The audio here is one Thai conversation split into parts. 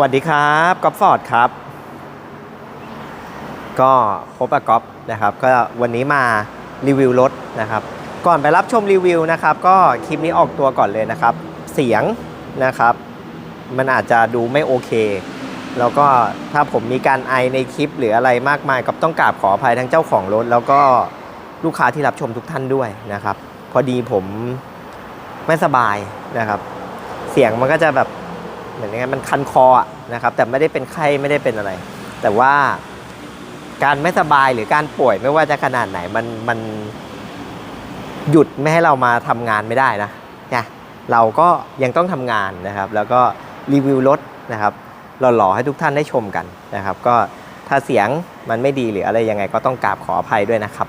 สวัสดีครับก๊อฟฟอร์ดครับ ก็พบกับก๊อฟนะครับ ก็วันนี้มารีวิวรถนะครับ ก่อนไปรับชมรีวิวนะครับ ก็คลิปนี้ออกตัวก่อนเลยนะครับ เสียงนะครับ มันอาจจะดูไม่โอเค แล้วก็ถ้าผมมีการไอในคลิปหรืออะไรมากมายก็ต้องกราบขออภัยทั้งเจ้าของรถ แล้วก็ลูกค้าที่รับชมทุกท่านด้วยนะครับ พอดีผมไม่สบายนะครับ เสียงมันก็จะแบบ เหมือนยังไงมันคันคอนะครับ แต่ไม่ได้เป็นไข้ไม่ได้เป็นอะไร แต่ว่าการไม่สบายหรือการป่วยไม่ว่าจะขนาดไหนมันมันหยุดไม่ให้เรามาทำงานไม่ได้นะเนี่ยเราก็ยังต้องทำงานนะครับ แล้วก็รีวิวรถนะครับหล่อๆให้ทุกท่านได้ชมกันนะครับ ก็ถ้าเสียงมันไม่ดีหรืออะไรยังไงก็ต้องกราบขออภัยด้วยนะครับ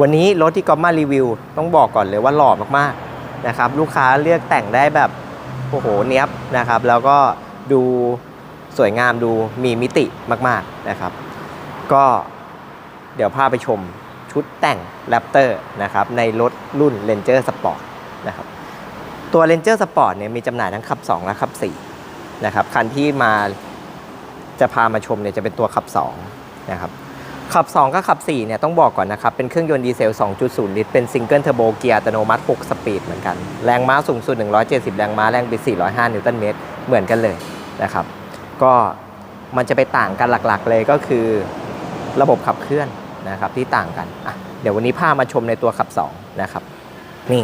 วันนี้รถที่ก๊อฟมารีวิวต้องบอกก่อนเลยว่าหล่อมากๆนะครับ ลูกค้าเลือกแต่งได้แบบ โอ้โหเนี้ยบนะครับ แล้วก็ดูสวยงามดูมีมิติมากๆนะครับ ก็เดี๋ยวพาไปชมชุดแต่ง Raptor นะครับในรถรุ่น Ranger Sport นะครับตัว Ranger Sport เนี่ยมีจำหน่ายทั้งขับ 2 และขับ4นะครับคันที่มาจะพามาชมเนี่ยจะเป็นตัวขับ2นะครับ ขับ 2 กับขับ 4 เนี่ย ต้องบอกก่อนนะครับ เป็นเครื่องยนต์ดีเซล 2.0 ลิตร เป็นซิงเกิลเทอร์โบเกียร์อัตโนมัติ 6 สปีดเหมือนกัน แรงม้าสูงสุด 170 แรงม้า แรงบิด 405 นิวตันเมตร เหมือนกันเลยนะครับ ก็มันจะไปต่างกันหลักๆ เลยก็คือระบบขับเคลื่อนนะครับที่ต่างกันอะเดี๋ยววันนี้พามาชมในตัวขับ 2 นะครับ นี่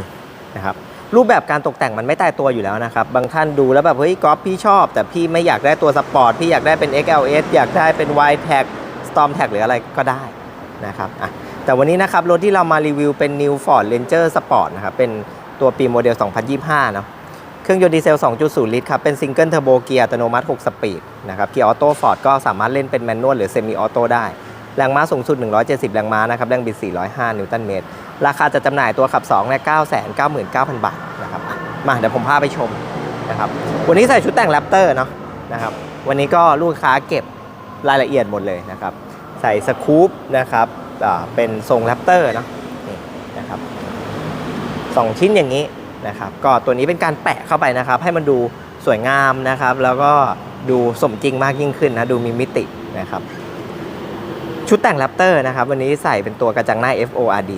นะครับรูปแบบการตกแต่งมันไม่ตายตัวอยู่แล้วนะครับ บางท่านดูแล้วแบบ เฮ้ยก๊อฟพี่ชอบ แต่พี่ไม่อยากได้ตัวสปอร์ต พี่อยากได้เป็น XLS อยากได้เป็น Y Tag Storm Tag หรืออะไรก็ได้นะครับอะแต่วันนี้นะครับรถที่เรามารีวิวเป็น New Ford Ranger Sport นะครับเป็นตัวปีโมเดล 2025 เนาะเครื่องยนต์ดีเซล 2.0 ลิตรครับเป็นซิงเกิลเทอร์โบเกียร์อัตโนมัติ 6 สปีดนะครับเกียร์ออโต้ฟอร์ดก็สามารถเล่นเป็นแมนนวลหรือเซมิออโต้ได้ แรงม้าสูงสุด 170 แรงม้านะครับแรงบิด 405 นิวตันเมตร ราคาจะจำหน่ายตัวขับ2เนี่ย999,000 บาทนะครับมาเดี๋ยวผมพาไปชมนะครับวันนี้ใส่ชุดแต่งแรปเตอร์เนาะนะครับวันนี้ก็ลูกค้าเก็บ รายละเอียดหมดเลยนะครับ ใส่สคูปนะครับเป็นทรงแรปเตอร์เนาะนี่นะครับสองชิ้นอย่างนี้นะครับก็ตัวนี้เป็นการแปะเข้าไปนะครับ ให้มันดูสวยงามนะครับ แล้วก็ดูสมจริงมากยิ่งขึ้นนะดูมีมิตินะครับชุดแต่งแรปเตอร์นะครับวันนี้ใส่เป็นตัวกระจังหน้า FORD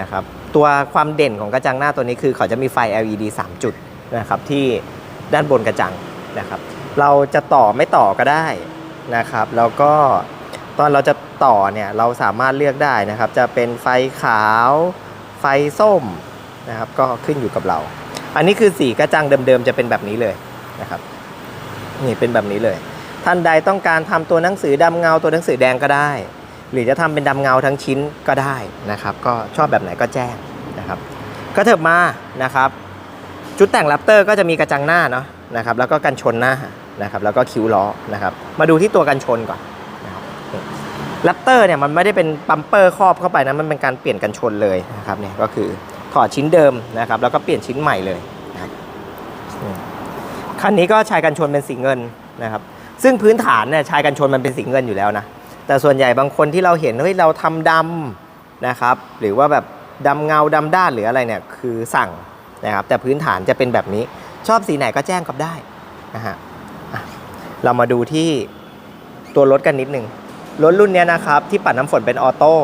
นะครับตัวความเด่นของกระจังหน้าตัวนี้คือเขาจะมีไฟ LED 3 จุดนะครับที่ด้านบนกระจังนะครับ เราจะต่อไม่ต่อก็ได้ นะครับ แล้วก็ตอนเราจะต่อเนี่ยเราสามารถเลือกได้นะครับ จะเป็นไฟขาวไฟส้มนะครับ ก็ขึ้นอยู่กับเรา อันนี้คือสีกระจังเดิมๆจะเป็นแบบนี้เลยนะครับนี่เป็นแบบนี้เลย ท่านใดต้องการทำตัวหนังสือดำเงาตัวหนังสือแดงก็ได้ หรือจะทำเป็นดำเงาทั้งชิ้นก็ได้นะครับ ก็ชอบแบบไหนก็แจ้งนะครับ ก็เถิบมานะครับ ชุดแต่งแรปเตอร์ก็จะมีกระจังหน้าเนาะนะครับ แล้วก็กันชนหน้า นะครับแล้วก็คิ้วล้อนะครับมาดูที่ตัวกันชนก่อนนะครับแรปเตอร์เนี่ยมันไม่ได้เป็นปัมเปอร์ครอบเข้าไปนะมันเป็นการเปลี่ยนกันชนเลยนะครับเนี่ยก็คือถอดชิ้นเดิมนะครับแล้วก็เปลี่ยนชิ้นใหม่เลยนะครับคันนี้ก็ชายกันชนเป็นสีเงินนะครับซึ่งพื้นฐานเนี่ยชายกันชนมันเป็นสีเงินอยู่แล้วนะแต่ส่วนใหญ่บางคนที่เราเห็นเฮ้ยเราทำดำนะครับหรือว่าแบบดำเงาดำด้านหรืออะไรเนี่ยคือสั่งนะครับแต่พื้นฐานจะเป็นแบบนี้ชอบสีไหนก็แจ้งกับได้นะฮะ เรามาดูที่ตัวรถกันนิดหนึ่งรถรุ่นนี้นะครับที่ปัดน้ำฝนเป็นออโต้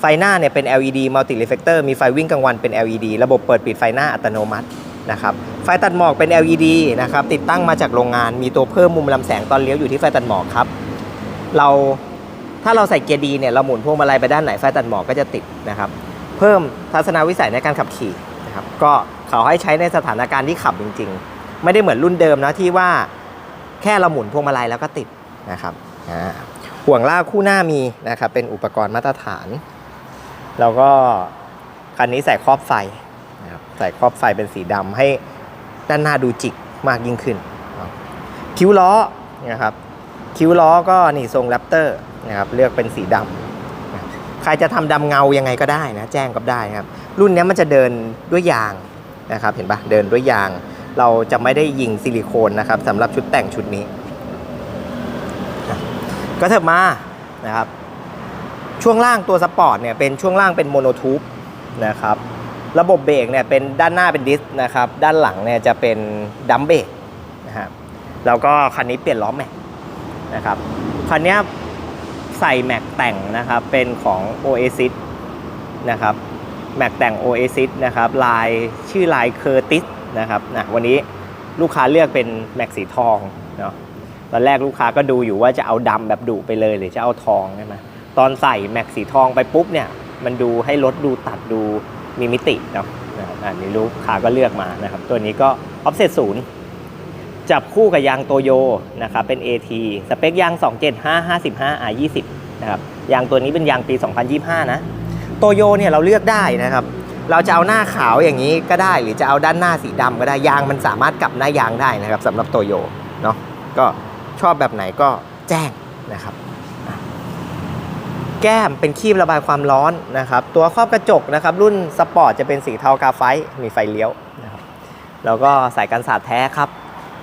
ไฟหน้าเนี่ยเป็น LED multi reflector มีไฟวิ่งกลางวันเป็น LED ระบบเปิดปิดไฟหน้าอัตโนมัตินะครับไฟตัดหมอกเป็น LED นะครับติดตั้งมาจากโรงงาน มีตัวเพิ่มมุมลำแสงตอนเลี้ยวอยู่ที่ไฟตัดหมอกครับ เราถ้าเราใส่เกียร์ดีเนี่ยเราหมุนพวงมาลัยไปด้านไหนไฟตัดหมอกก็จะติดนะครับ เพิ่มทัศนวิสัยในการขับขี่นะครับก็เขาให้ใช้ในสถานการณ์ที่ขับจริง ๆ ไม่ได้เหมือนรุ่นเดิมนะที่ว่า แค่เราหมุนพวงมาลัยแล้วก็ติดนะครับห่วงลากคู่หน้ามีนะครับเป็นอุปกรณ์มาตรฐาน แล้วก็คันนี้ใส่ครอบไฟนะครับใส่ครอบไฟเป็นสีดำให้ด้านหน้าดูจิกมากยิ่งขึ้น คิ้วล้อนะครับคิ้วล้อก็นี่ทรงแรปเตอร์นะครับเลือกเป็นสีดำใครจะทำดำเงายังไงก็ได้นะแจ้งก็ได้นะครับ รุ่นนี้มันจะเดินด้วยยางนะครับเห็นปะเดินด้วยยาง เราจะไม่ได้ยิงซิลิโคนนะครับสำหรับชุดแต่งชุดนี้ ก็เถิบมานะครับ ช่วงล่างตัวสปอร์ตเนี่ยเป็นช่วงล่างเป็นโมโนทูบนะครับ ระบบเบรกเนี่ยเป็นด้านหน้าเป็นดิสก์นะครับ ด้านหลังเนี่ยจะเป็นดัมเบรกนะฮะแล้วก็คันนี้เปลี่ยนล้อแม็กนะครับคันนี้ใส่แม็กแต่งนะครับเป็นของ Oasis นะครับแม็กแต่ง Oasis นะครับลายชื่อลายเคอร์ติส นะครับนะวันนี้ลูกค้าเลือกเป็นแม็กสีทองเนาะตอนแรกลูกค้าก็ดูอยู่ว่าจะเอาดำแบบดุไปเลยหรือจะเอาทองใช่ไหมตอนใส่แม็กสีทองไปปุ๊บเนี่ยมันดูให้รถดูตัดดูมีมิติเนาะนะครับอันนี้ลูกค้าก็เลือกมานะครับ ตัวนี้ก็ออฟเซตศูนย์จับคู่กับยางโตโยนะครับเป็น AT สเปคยาง 275 55 R20 นะครับยางตัวนี้เป็นยางปี 2025 นะโตโยเนี่ยเราเลือกได้นะครับ เราจะเอาหน้าขาวอย่างนี้ก็ได้ หรือจะเอาด้านหน้าสีดำก็ได้ยางมันสามารถกลับหน้ายางได้นะครับสำหรับโตโยเนาะก็ชอบแบบไหนก็แจ้งนะครับแก้มเป็นคีบระบายความร้อนนะครับ ตัวครอบกระจกนะครับ รุ่นสปอร์ตจะเป็นสีเทากาไฟมีไฟเลี้ยวนะครับแล้วก็สายกันสาดแท้ครับ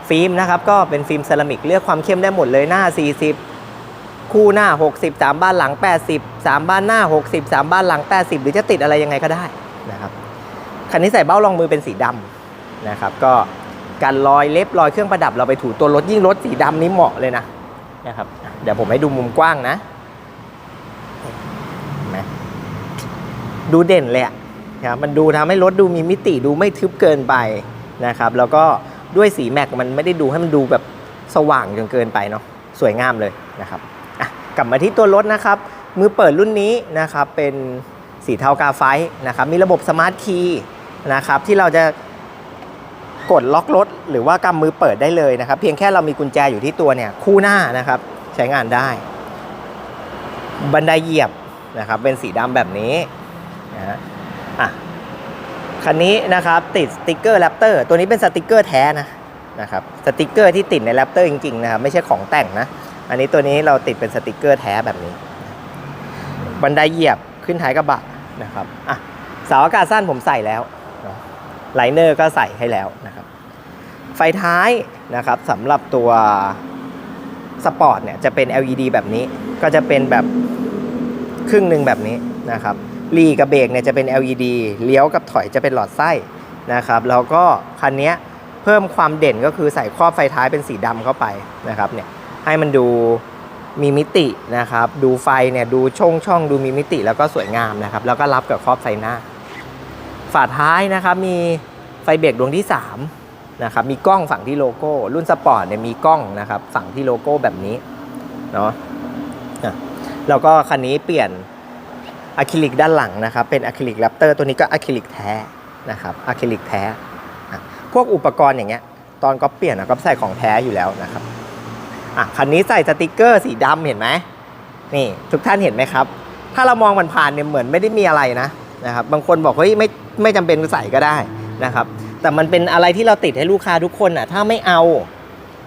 ฟิล์มนะครับก็เป็นฟิล์มเซรามิกเลือกความเข้มได้หมดเลยหน้า 40 คู่หน้า 60 3 บ้านหลัง 80 3 บ้านหน้า 60 3 บ้านหลัง 80 หรือจะติดอะไรยังไงก็ได้ นะครับคันนี้ใส่เบ้ารองมือเป็นสีดำนะครับ ก็การรอยเล็บรอยเครื่องประดับเราไปถูตัวรถยิ่งรถสีดำนี้เหมาะเลยนะนะครับ เดี๋ยวผมให้ดูมุมกว้างนะนไหมดูเด่นเลยอะนะครับมันดูทำให้รถดูมีมิติดูไม่ทึบเกินไปนะครับ แล้วก็ด้วยสีแม็กมันไม่ได้ดูให้มันดูแบบสว่างจนเกินไปเนาะสวยงามเลยนะครับกลับมาที่ตัวรถนะครับ มือเปิดรุ่นนี้นะครับเป็น สีเทากาไฟต์นะครับ มีระบบสมาร์ทคีย์นะครับที่เราจะกดล็อกรถ หรือว่ากำมือเปิดได้เลยนะครับ เพียงแค่เรามีกุญแจอยู่ที่ตัวเนี่ยคู่หน้านะครับใช้งานได้ บันไดเหยียบนะครับเป็นสีดำแบบนี้นะฮะอะคันนี้นะครับติดสติกเกอร์แรปเตอร์ตัวนี้เป็นสติกเกอร์แท้นะนะครับสติกเกอร์ที่ติดในแรปเตอร์จริงๆนะครับไม่ใช่ของแต่งนะ อันนี้ตัวนี้เราติดเป็นสติกเกอร์แท้แบบนี้ บันไดเหยียบขึ้นท้ายกระบะ นะครับอะเสาอากาศสั้นผมใส่แล้วไลเนอร์ก็ใส่ให้แล้วนะครับ ไฟท้ายนะครับสำหรับตัวสปอร์ตเนี่ยจะเป็น LED แบบนี้ก็จะเป็นแบบครึ่งหนึ่งแบบนี้นะครับลีกับเบรกเนี่ยจะเป็น LED เลี้ยวกับถอยจะเป็นหลอดไส้นะครับแล้วก็คันนี้เพิ่มความเด่นก็คือใส่ครอบไฟท้ายเป็นสีดำเข้าไปนะครับเนี่ยให้มันดู มีมิตินะครับ ดูไฟเนี่ยดูช่องช่องดูมีมิติแล้วก็สวยงามนะครับ แล้วก็รับกับครอบไฟหน้า ฝาท้ายนะครับมีไฟเบรกดวงที่3นะครับมีกล้องฝั่งที่โลโก้ รุ่นสปอร์ตเนี่ยมีกล้องนะครับฝั่งที่โลโก้แบบนี้เนาะอะแล้วก็คันนี้เปลี่ยนอะคริลิกด้านหลังนะครับ เป็นอะคริลิกแรปเตอร์ตัวนี้ก็อะคริลิกแท้นะครับอะคริลิกแท้ พวกอุปกรณ์อย่างเงี้ยตอนก็เปลี่ยนอะก็ใส่ของแท้อยู่แล้วนะครับ อะคันนี้ใส่สติกเกอร์สีดำเห็นไหมนี่ทุกท่านเห็นไหมครับ ถ้าเรามองมันผ่านๆเนี่ยเหมือนไม่ได้มีอะไรนะนะครับบางคนบอกเฮ้ยไม่ไม่จำเป็นใส่ก็ได้นะครับ แต่มันเป็นอะไรที่เราติดให้ลูกค้าทุกคนอะถ้าไม่เอา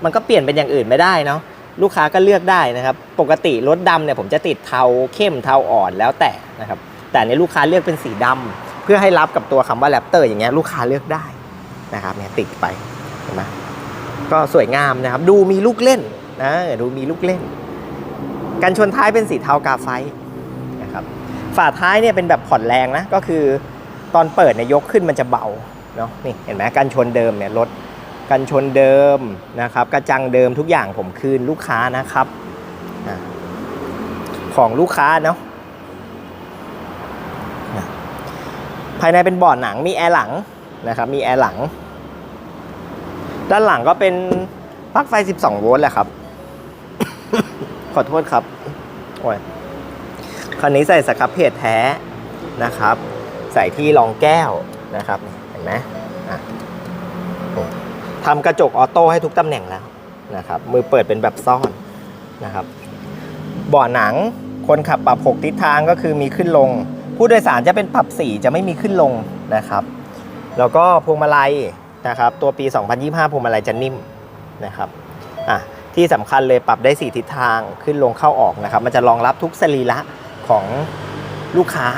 มันก็เปลี่ยนเป็นอย่างอื่นไม่ได้เนาะลูกค้าก็เลือกได้นะครับ ปกติรถดำเนี่ยผมจะติดเทาเข้มเทาอ่อนแล้วแต่นะครับ แต่ในลูกค้าเลือกเป็นสีดำเพื่อให้รับกับตัวคำว่าแรปเตอร์อย่างเงี้ยลูกค้าเลือกได้นะครับเนี่ยติดไปเห็นไหมก็สวยงามนะครับ ดูมีลูกเล่น นะดูมีลูกเล่น กันชนท้ายเป็นสีเทากาไฟนะครับฝาท้ายเนี่ยเป็นแบบผ่อนแรงนะก็คือตอนเปิดเนี่ยยกขึ้นมันจะเบาเนาะนี่เห็นไหมกันชนเดิมเนี่ยรถกันชนเดิมนะครับ กระจังเดิมทุกอย่างผมคืนลูกค้านะครับของลูกค้าเนาะภายในเป็นเบาะหนังมีแอร์หลังนะครับ มีแอร์หลัง ด้านหลังก็เป็นปลั๊กไฟ 12 โวลต์แหละครับ ขอโทษครับโอ้ยคันนี้ใส่สครับเพจแท้นะครับ ใส่ที่รองแก้วนะครับ เห็นไหมทำกระจกออโต้ให้ทุกตำแหน่งแล้วนะครับ มือเปิดเป็นแบบซ่อนนะครับบาะหนังคนขับปรับ 6 ทิศทางก็คือมีขึ้นลง ผู้โดยสารจะเป็นปรับ 4 จะไม่มีขึ้นลงนะครับ แล้วก็พวงมาลัยนะครับ ตัวปี 2025พวงมาลัยจะนิ่มนะครับอะ ที่สำคัญเลยปรับได้ 4 ทิศทางขึ้นลงเข้าออกนะครับ มันจะรองรับทุกสรีระของลูกค้า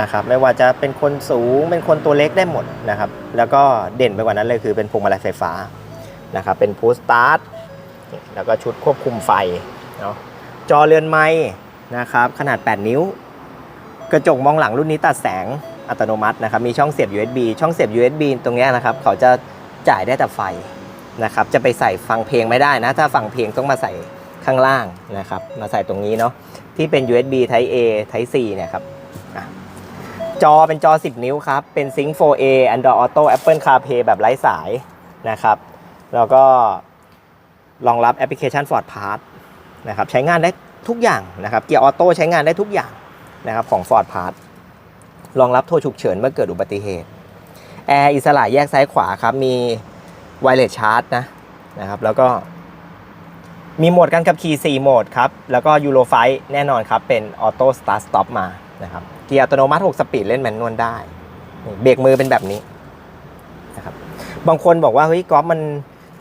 นะครับ ไม่ว่าจะเป็นคนสูงเป็นคนตัวเล็กได้หมดนะครับ แล้วก็เด่นไปกว่านั้นเลยคือเป็นพวงมาลัยไฟฟ้านะครับ เป็นพูสตาร์ทแล้วก็ชุดควบคุมไฟเนาะจอเรือนไม้นะครับ ขนาด 8 นิ้ว กระจกมองหลังรุ่นนี้ตัดแสงอัตโนมัตินะครับ มีช่องเสียบ USB ช่องเสียบ USB ตรงนี้นะครับ เขาจะจ่ายได้แต่ไฟ นะครับจะไปใส่ฟังเพลงไม่ได้นะ ถ้าฟังเพลงต้องมาใส่ข้างล่างนะครับมาใส่ตรงนี้เนาะที่เป็น USB Type A Type C เนี่ยครับจอเป็นจอ 10 นิ้วครับ เป็น Sync 4A Android Auto Apple CarPlay แบบไร้สายนะครับ แล้วก็รองรับแอปพลิเคชัน Ford Pass นะครับใช้งานได้ทุกอย่างนะครับ เกียร์ออโต้ใช้งานได้ทุกอย่างนะครับของ Ford Pass รองรับโทรฉุกเฉินเมื่อเกิดอุบัติเหตุ แอร์อิสระแยกซ้ายขวาครับ มี ไวเลสชาร์จนะนะครับแล้วก็มีโหมดการขับขี่ 4 โหมดครับ แล้วก็ยูโรไฟแน่นอนครับ เป็นออโต้สตาร์ทสต็อปมานะครับเกียร์อัตโนมัติ 6 สปีดเล่นแมนนวลได้เบรกมือเป็นแบบนี้นะครับบางคนบอกว่า เฮ้ยกอล์ฟมัน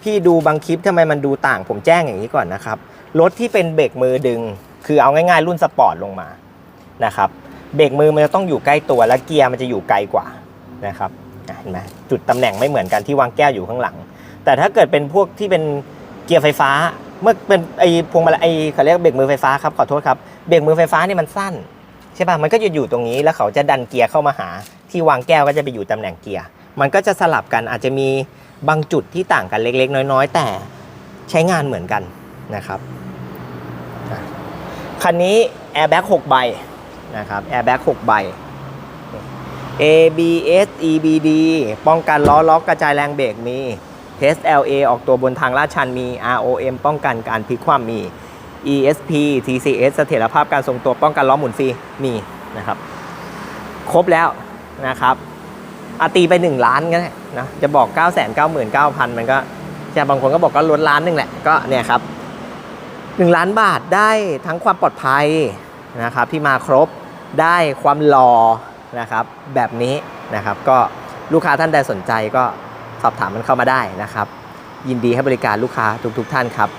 พี่ดูบางคลิปทำไมมันดูต่างผมแจ้งอย่างนี้ก่อนนะครับ รถที่เป็นเบรกมือดึง คือเอาง่ายๆ รุ่นสปอร์ตลงมานะครับเบรกมือมันจะต้องอยู่ใกล้ตัวและเกียร์มันจะอยู่ไกลกว่านะครับเห็นไหมจุดตำแหน่งไม่เหมือนกันที่วางแก้วอยู่ข้างหลัง แต่ถ้าเกิดเป็นพวกที่เป็นเกียร์ไฟฟ้า เมื่อเป็นไอพวงมาลัยไอเขาเรียกเบรกมือไฟฟ้าครับขอโทษครับเบรกมือไฟฟ้านี่มันสั้นใช่ป่ะมันก็จะอยู่ตรงนี้แล้วเขาจะดันเกียร์เข้ามาหา ที่วางแก้วก็จะไปอยู่ตำแหน่งเกียร์มันก็จะสลับกันอาจจะมีบางจุดที่ต่างกันเล็ก ๆ น้อย ๆ แต่ใช้งานเหมือนกันนะครับคันนี้แอร์แบ็ก6ใบนะครับแอร์แบ็ก6ใบ ABS EBD ป้องกันล้อล็อกกระจายแรงเบรกมี HLA ออกตัวบนทางลาดชันมี ROM ป้องกันการพลิกคว่ำมี ESP TCS เสถียรภาพการทรงตัวป้องกันล้อหมุนฟรีมีนะครับ ครบแล้วนะครับอาตีไป 1 ล้านก็ได้นะจะบอก 9 9 9 0 0 0 มันก็จะบางคนก็บอกก็ลดล้านหนึงแหละก็เนี่ยครับ 1 ล้านบาทได้ทั้งความปลอดภัยนะครับที่มาครบได้ความหล่อนะครับแบบนี้นะครับก็ลูกค้าท่านใดสนใจก็ สอบถามมันเข้ามาได้นะครับ ยินดีให้บริการลูกค้าทุกๆทท่านครับ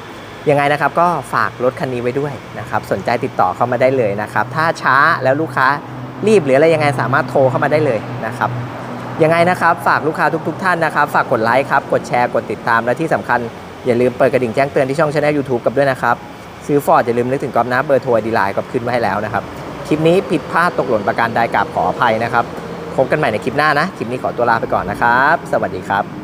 ยังไงนะครับก็ฝากรถคันนี้ไว้ด้วยนะครับ สนใจติดต่อเข้ามาได้เลยนะครับ ถ้าช้าแล้วลูกค้ารีบหรืออะไรยังไงสามารถโทรเข้ามาได้เลยนะครับยังไงนะครับ ฝากลูกค้าทุกๆท่านนะครับ ฝากกดไลค์ครับ กดแชร์กดติดตามและที่สำคัญ อย่าลืมเปิดกระดิ่งแจ้งเตือนที่ช่องช anel YouTube กับด้วยนะครับ ซื้อฟอร์ดอย่าลืมนึกถึงกอบนะเบอร์โทรดีไลน์ก็ขึ้นไว้ให้แล้วนะครับ คลิปนี้ผิดพลาดตกหล่นประการใดกราบขออภัยนะครับ พบกันใหม่ในคลิปหน้านะ คลิปนี้ขอตัวลาไปก่อนนะครับ สวัสดีครับ